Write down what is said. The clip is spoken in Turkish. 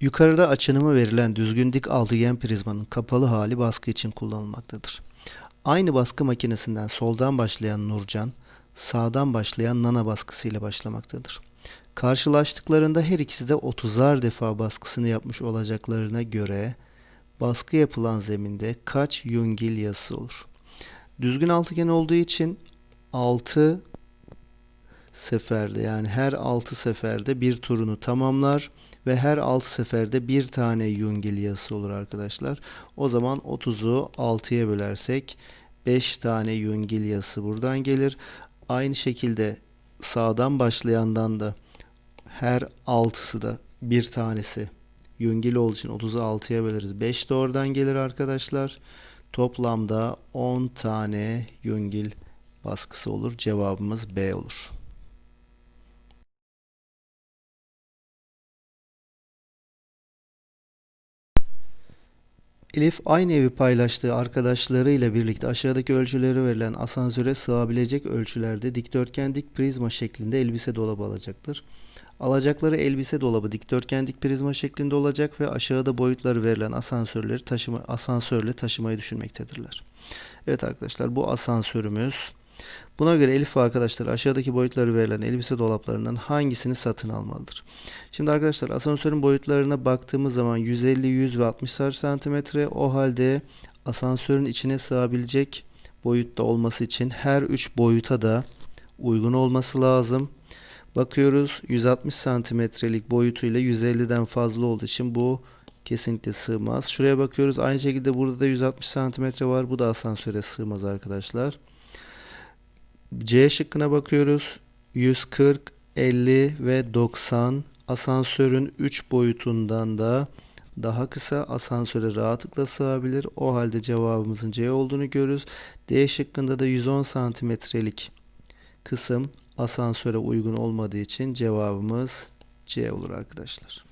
Yukarıda açınımı verilen düzgün dik altıgen prizmanın kapalı hali baskı için kullanılmaktadır. Aynı baskı makinesinden soldan başlayan Nurcan, sağdan başlayan Nana baskısı ile başlamaktadır. Karşılaştıklarında her ikisi de 30'ar defa baskısını yapmış olacaklarına göre baskı yapılan zeminde kaç yungil yazısı olur? Düzgün altıgen olduğu için 6 seferde yani her 6 seferde bir turunu tamamlar ve her 6 seferde bir tane yungil yazısı olur arkadaşlar. O zaman 30'u 6'ya bölersek 5 tane yungil yazısı buradan gelir. Aynı şekilde sağdan başlayandan da her 6'sı da bir tanesi yungil olduğu için 30'u 6'ya böleriz. 5 de oradan gelir arkadaşlar. Toplamda 10 tane yungil baskısı olur. Cevabımız B olur. Elif aynı evi paylaştığı arkadaşlarıyla birlikte aşağıdaki ölçüleri verilen asansöre sığabilecek ölçülerde dikdörtgen dik prizma şeklinde elbise dolabı alacaktır. Alacakları elbise dolabı dikdörtgen dik prizma şeklinde olacak ve aşağıda boyutları verilen asansörleri taşıma, asansörle taşımayı düşünmektedirler. Evet arkadaşlar bu asansörümüz. Buna göre Elif ve arkadaşlar aşağıdaki boyutları verilen elbise dolaplarından hangisini satın almalıdır? Şimdi arkadaşlar asansörün boyutlarına baktığımız zaman 150, 100 ve 60 santimetre. O halde asansörün içine sığabilecek boyutta olması için her 3 boyuta da uygun olması lazım. Bakıyoruz 160 santimetrelik boyutuyla 150'den fazla olduğu için bu kesinlikle sığmaz. Şuraya bakıyoruz aynı şekilde burada da 160 santimetre var. Bu da asansöre sığmaz arkadaşlar. C şıkkına bakıyoruz. 140, 50 ve 90 asansörün 3 boyutundan da daha kısa asansöre rahatlıkla sığabilir. O halde cevabımızın C olduğunu görürüz. D şıkkında da 110 santimetrelik kısım asansöre uygun olmadığı için cevabımız C olur arkadaşlar.